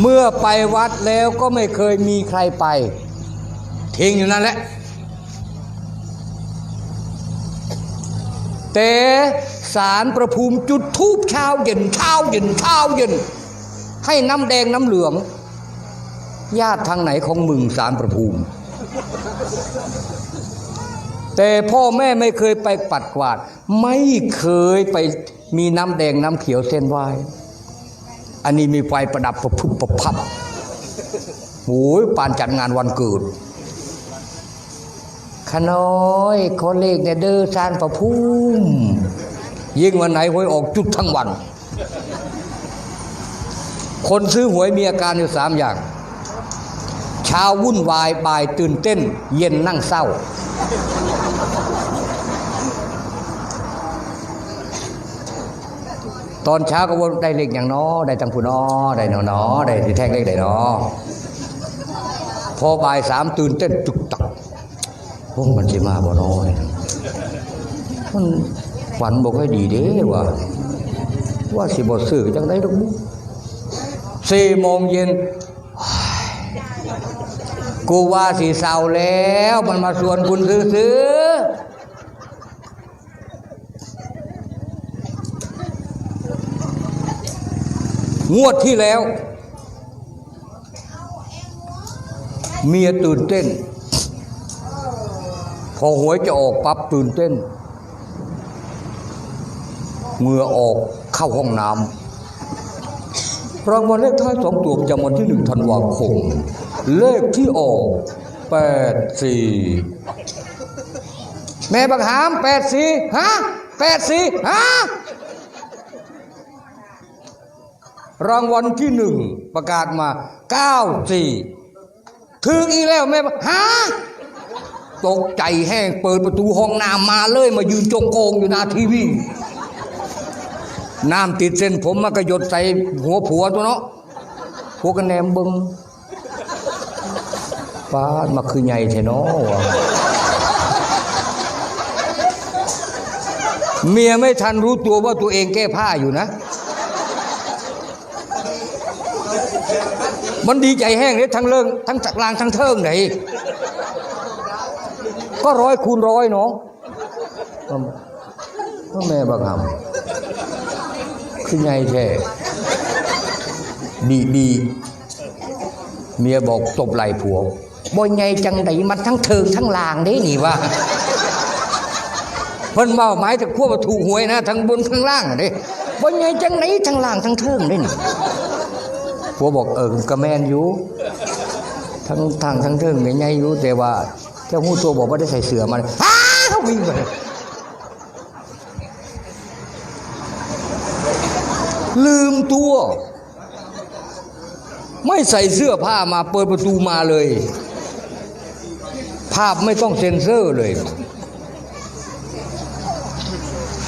เมื่อไปวัดแล้วก็ไม่เคยมีใครไป ทิ้งอยู่นั่นแหละ แต่สารประภูมิจุดทูบเช้าเย็นเช้าเย็นเช้าเย็น ให้น้ำแดงน้ำเหลือง ญาติทางไหนของมึงสารประภูมิ แต่พ่อแม่ไม่เคยไปปัดกวาด ไม่เคยไปมีน้ำแดงน้ำเขียวเส้นไหว อันนี้มีไฟประดับประพุบประพับโอ้ยปานจัดงานวันเกิดขน้อยขอเลขเนี่ยเด้อสารประภูมิยิ่งวันไหนหวยออกจุดทั้งวัน คนซื้อหวยมีอาการอยู่สามอย่าง เช้าวุ่นวายบ่ายตื่นเต้น เย็นนั่งเศร้า ตอนเช้าก็ว่าได้เลขอย่างน้อได้ตังผู้น้อได้หนอน้อได้ที่แท่งเลขได้น้อพอบ่ายสามตื่นเต้นจุกตักพวกมันจะมาบ่น้อยมันฝันบอกให้ดีเด้ว่า ว่าสิบซื้อจังได้ดอกบุสี่โมงเย็นกูว่าสีเศร้าแล้วมันมาชวนคุณซื้อ งวดที่แล้ว เมียตื่นเต้น พอหวยจะออกปั๊บตื่นเต้นเหงื่อออกเข้าห้องน้ำรางวัลเลขท้ายสองตัวประจำวันที่หนึ่งธันวาคม เลขที่ออกแปดสี่แม่บังหามแปดสี่ฮะแปดสี่ฮะ รางวัลที่หนึ่งประกาศมาเก้าสี่ถึงอีแล้วแม่ฮะตกใจแห้งเปิดประตูห้องน้ำมาเลยมายืนจงโกงอยู่หน้าทีวีน้ำติดเส้นผมมันก็หยดใส่หัวผัวตัวเนาะพวกกันแหนมบิงป้าดมาคือใหญ่แท้เนาะเมียไม่ทันรู้ตัวว่าตัวเองแก้ผ้าอยู่นะ มันดีใจแห้งเลยทั้งเลิงทั้งจักรางทั้งเทิงไหนก็ร้อยคูณร้อยเนาะก็แม่บังคับคือไงแท้ดีดีเมียบอกตบไหล่ผัวบ่ยไงจังไดมันทั้งเทิงทั้งลางเด้นี่ว่าเพิ่นเมาหมายถึงพวกว่าถูกหวยนะทั้งบนทั้งล่างเด้บ่ยไงจังไหนทั้งล่างทั้งเทิงเด้นี่ ผัวบอกเออกระแมนอยู่ทั้งทางทั้งเทิงเนี่ยไงอยู่แต่ว่า เจ้าหูตัวบอกว่าได้ใส่เสื้อมันอ้าวิ่งไปลืมตัว ไม่ใส่เสื้อผ้ามาเปิดประตูมาเลย ภาพไม่ต้องเซ็นเซอร์เลย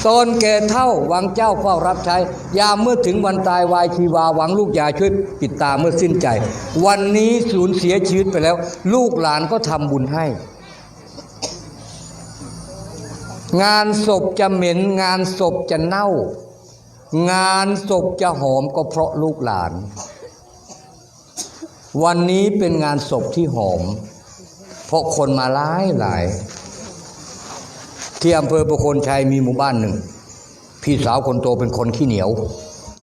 ตอนแก่เท่าหวังเจ้าเฝ้ารับใช้ ยามเมื่อถึงวันตายวายชีวาหวังลูกยาช่วยปิดตาเมื่อสิ้นใจ วันนี้สูญเสียชีวิตไปแล้ว ลูกหลานก็ทำบุญให้ งานศพจะเหม็น งานศพจะเน่า งานศพจะหอมก็เพราะลูกหลาน วันนี้เป็นงานศพที่หอม เพราะคนมาหลายหลาย ที่อำเภอประโคนชัยมีหมู่บ้านหนึ่ง พี่สาวคนโตเป็นคนขี้เหนียว